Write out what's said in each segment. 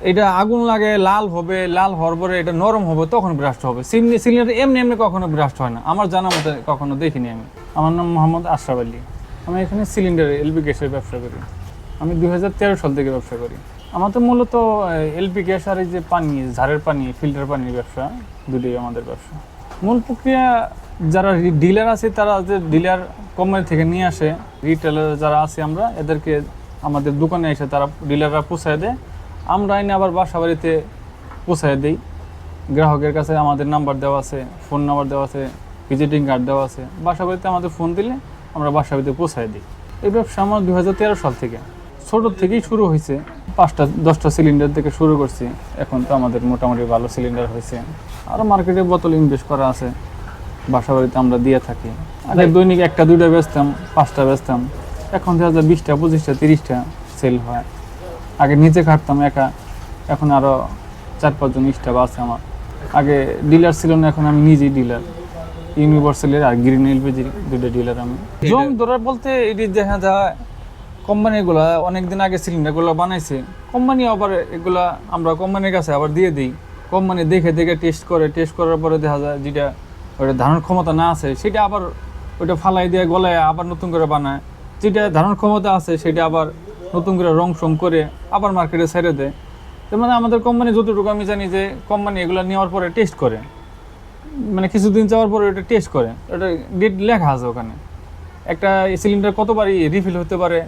এটা আগুন লাগে, লাল হবে, লাল হওয়ার পরে এটা নরম হবে, তখন ব্রাস্ট হবে। সিমনি সিলিন্ডার এমনি এমনি কখনো ব্রাস্ট হয় না। আমার জানা মতে কখনো দেখিনি আমি। আমার নাম মোহাম্মদ আশরাফ আলী। আমি এখানে সিলিন্ডার এলপি গ্যাসের ব্যবসা করি। আমি দু দুই সাল থেকে ব্যবসা করি। আমার তো মূলত এলপি গ্যাস আর এই যে পানি, ঝাড়ের পানি ফিল্টার পানির ব্যবসা দুটোই আমাদের ব্যবসা। মূল প্রক্রিয়া যারা ডিলার আছে, তারা যে ডিলার কোম্পানি থেকে নিয়ে আসে রিটেলার যারা আছে আমরা, এদেরকে আমাদের দোকানে এসে তারা ডিলাররা পোষায় দেয়। আমরা এনে আবার বাসা বাড়িতে পোষায় দিই। গ্রাহকের কাছে আমাদের নাম্বার দেওয়া আছে ফোন নাম্বার দেওয়া আছে ভিজিটিং কার্ড দেওয়া আছে। বাসা বাড়িতে আমাদের ফোন দিলে আমরা বাসা বাড়িতে পৌঁছায় দিই। এই ব্যবসা আমার দু হাজার তেরো সাল থেকে। ছোটোর থেকেই শুরু হয়েছে। পাঁচটা দশটা সিলিন্ডার থেকে শুরু করছি। এখন তো আমাদের মোটামুটি ভালো সিলিন্ডার হয়েছে। আরও মার্কেটে বোতল ইনভেস্ট করা আছে। বাসা বাড়িতে আমরা দিয়ে থাকি। আগে দৈনিক একটা দুইটা বেচতাম পাঁচটা বেচতাম। এখন দেখা যায় বিশটা পঁচিশটা তিরিশটা সেল হয়। আগে নিচে খাটতাম একা। এখন আরও চার পাঁচজন স্টাফ আছে আমার। আগে ডিলার ছিল না এখন আমি নিজেই ডিলার ইউনিভার্সালের আর গ্রিন এলপিজির দুটো ডিলার আমি। জম ধরার বলতে এটি দেখা যায় কোম্পানিগুলো অনেকদিন আগে সিলিন্ডারগুলো বানাইছে। কোম্পানি আবার এগুলা আমরা কোম্পানির কাছে আবার দিয়ে দিই। কোম্পানি দেখে দেখে টেস্ট করে টেস্ট করার পরে দেখা যায় যেটা ওটা ধারণ ক্ষমতা না আছে সেটা আবার ওটা ফালাই দিয়ে গলায় আবার নতুন করে বানায়। যেটা ধারণ ক্ষমতা আছে সেটা আবার নতুন করে রং সং করে আবার মার্কেটে ছেড়ে দেয়। তার মানে আমাদের কোম্পানি যতটুকু আমি জানি যে কোম্পানি এগুলো নেওয়ার পরে টেস্ট করে। মানে কিছুদিন যাওয়ার পরে ওটা টেস্ট করে। ওটা ডেট লেখা আছে ওখানে। একটা সিলিন্ডার কতবার রিফিল হতে পারে।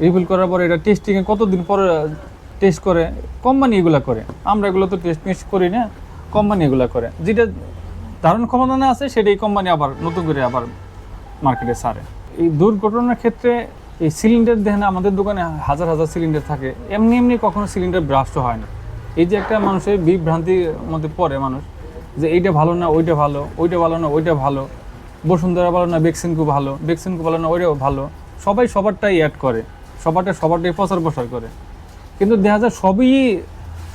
রিফিল করার পরে এটা টেস্টিংয়ে কতদিন পরে টেস্ট করে। কোম্পানি এগুলো করে। আমরা এগুলো তো টেস্ট টেস্ট করি না। কোম্পানি এগুলো করে। যেটা ধারণ ক্ষমতা না আছে, সেটাই কোম্পানি আবার নতুন করে আবার মার্কেটে সারে এই দুর্ঘটনার ক্ষেত্রে এই সিলিন্ডার দেখেন আমাদের দোকানে হাজার হাজার সিলিন্ডার থাকে। এমনি এমনি কখনো সিলিন্ডার ব্রাস্ট হয় না। এই যে একটা মানুষের বিভ্রান্তির মধ্যে পড়ে মানুষ, যে এইটা ভালো না, ওইটা ভালো ওইটা ভালো না, ওইটা ভালো, বসুন্ধরা ভালো না বেক্সিনকু ভালো বেক্সিনকু ভালো না, ওইটাও ভালো, সবাই সবারটাই অ্যাড করে, সবারটা সবারটাই প্রচার প্রসার করে। কিন্তু দেখা যায় সবই,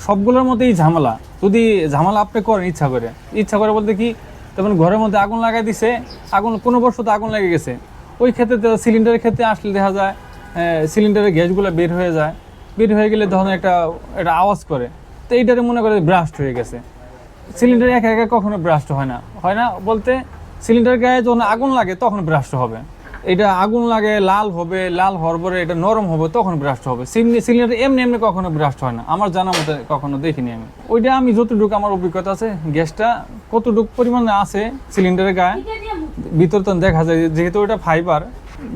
সবগুলোর মধ্যেই ঝামেলা। যদি ঝামেলা আপনি করেন ইচ্ছা করে ইচ্ছা করে বলতে কি তেমন ঘরের মধ্যে আগুন লাগাই দিছে, আগুন, কোনো বর্ষতে আগুন লেগে গেছে। ওই ক্ষেত্রে সিলিন্ডারের ক্ষেত্রে আসলে দেখা যায় সিলিন্ডারের গ্যাসগুলো বের হয়ে যায়। বের হয়ে গেলে তখন একটা একটা আওয়াজ করে। তো এইটারে মনে করে ব্রাস্ট হয়ে গেছে। সিলিন্ডার একা একা কখনো ব্রাস্ট হয় না। হয় না বলতে সিলিন্ডার গায়ে যখন আগুন লাগে তখন ব্রাস্ট হবে। এটা আগুন লাগে, লাল হবে, লাল হওয়ার পরে এটা নরম হবে তখন ব্রাস্ট হবে। সিলিন্ডার এমনি এমনি কখনো ব্রাস্ট হয় না। আমার জানা মতে কখনো দেখিনি আমি। ওইটা আমি যতটুকু আমার অভিজ্ঞতা আছে, গ্যাসটা কতটুকু পরিমাণে আছে সিলিন্ডারের গায়ে ভিতরে তো দেখা যায়, যেহেতু ওটা ফাইবার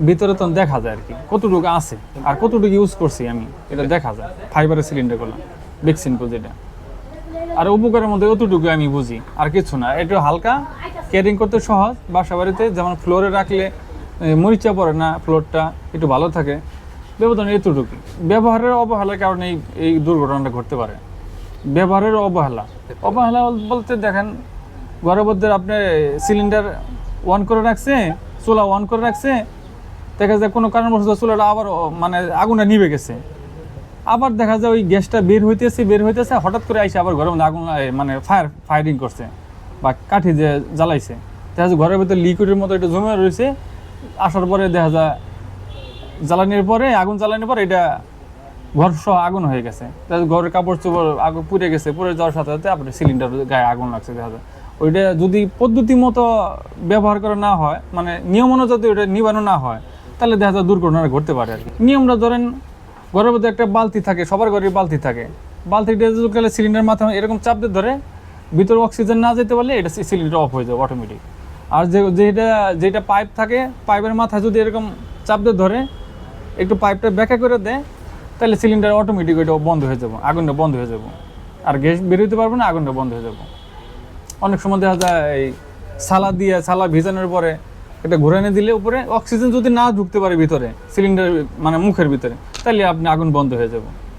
ভিতরে তো দেখা যায় আর কি। কতটুকু আছে আর কতটুকু ইউজ করছি আমি, এটা দেখা যায়। ফাইবারের সিলিন্ডারগুলো ভ্যাকসিনকো যেটা। আর উপকারের মধ্যে অতটুকু আমি বুঝি, আর কিছু না। একটু হালকা ক্যারিং করতে সহজ, বাসা বাড়িতে যেমন ফ্লোরে রাখলে মরিচা পড়ে না ফ্লোরটা একটু ভালো থাকে। ব্যবধান এতটুকু। ব্যবহারের অবহেলার কারণে এই দুর্ঘটনাটা ঘটতে পারে। ব্যবহারের অবহেলা। অবহেলা বলতে দেখেন ঘরের মধ্যে আপনি সিলিন্ডার অন করে রাখছে, চুলা অন করে রাখছে, দেখা যায় কোনো কারণবশত চুলাটা আবার মানে আগুনটা নিভে গেছে। আবার দেখা যায় ওই গ্যাসটা বের হইতেছে বের হইতেছে, হঠাৎ করে আইসে আবার ঘরের মধ্যে আগুন মানে ফায়ার, ফায়ারিং করছে বা কাঠি যে জ্বালাইছে। দেখা যায় ঘরের ভিতরে লিকুইডের মতো এটা জমে রয়েছে আসার পরে দেখা যায় জ্বালানির পরে, আগুন জ্বালানির পরে এটা ঘর সহ আগুন হয়ে গেছে। ঘরের কাপড় চোপড় আগুন পুড়ে গেছে, পুড়ে যাওয়ার সাথে সাথে আপনার সিলিন্ডার গায়ে আগুন লাগছে, দেখা যায়। ওইটা যদি পদ্ধতি মতো ব্যবহার করা না হয় মানে নিয়ম অনুযায়ী ওইটা নিবানো না হয়, তাহলে দেখা যায় দুর্ঘটনা ঘটতে পারে আর কি। নিয়মটা ধরেন, ঘরের মধ্যে একটা বালতি থাকে, সবার ঘরে বালতি থাকে। বালতিটা গেলে সিলিন্ডার মাথায় এরকম চাপ দিয়ে ধরে, ভিতরে অক্সিজেন না যেতে পারলে এটা সিলিন্ডার অফ হয়ে যাবে অটোমেটিক আর যে, যেটা যেটা পাইপ থাকে পাইপের মাথায় যদি এরকম চাপ দিয়ে ধরে, একটু পাইপটা ব্যাখ্যা করে দেয়, তাহলে সিলিন্ডার অটোমেটিক ওইটা বন্ধ হয়ে যাবে, আগুনটা বন্ধ হয়ে যাবে। আর গ্যাস বেরোতে পারবে না, আগুনটা বন্ধ হয়ে যাবে। অনেক সময় দেখা যায় এই সালা দিয়ে, সালা ভিজানোর পরে এটা ঘুরানে দিলে উপরে অক্সিজেন যদি না ঢুকতে পারে ভিতরে, সিলিন্ডার মানে মুখের ভিতরে, তাহলে আপনি আগুন বন্ধ হয়ে যাবে।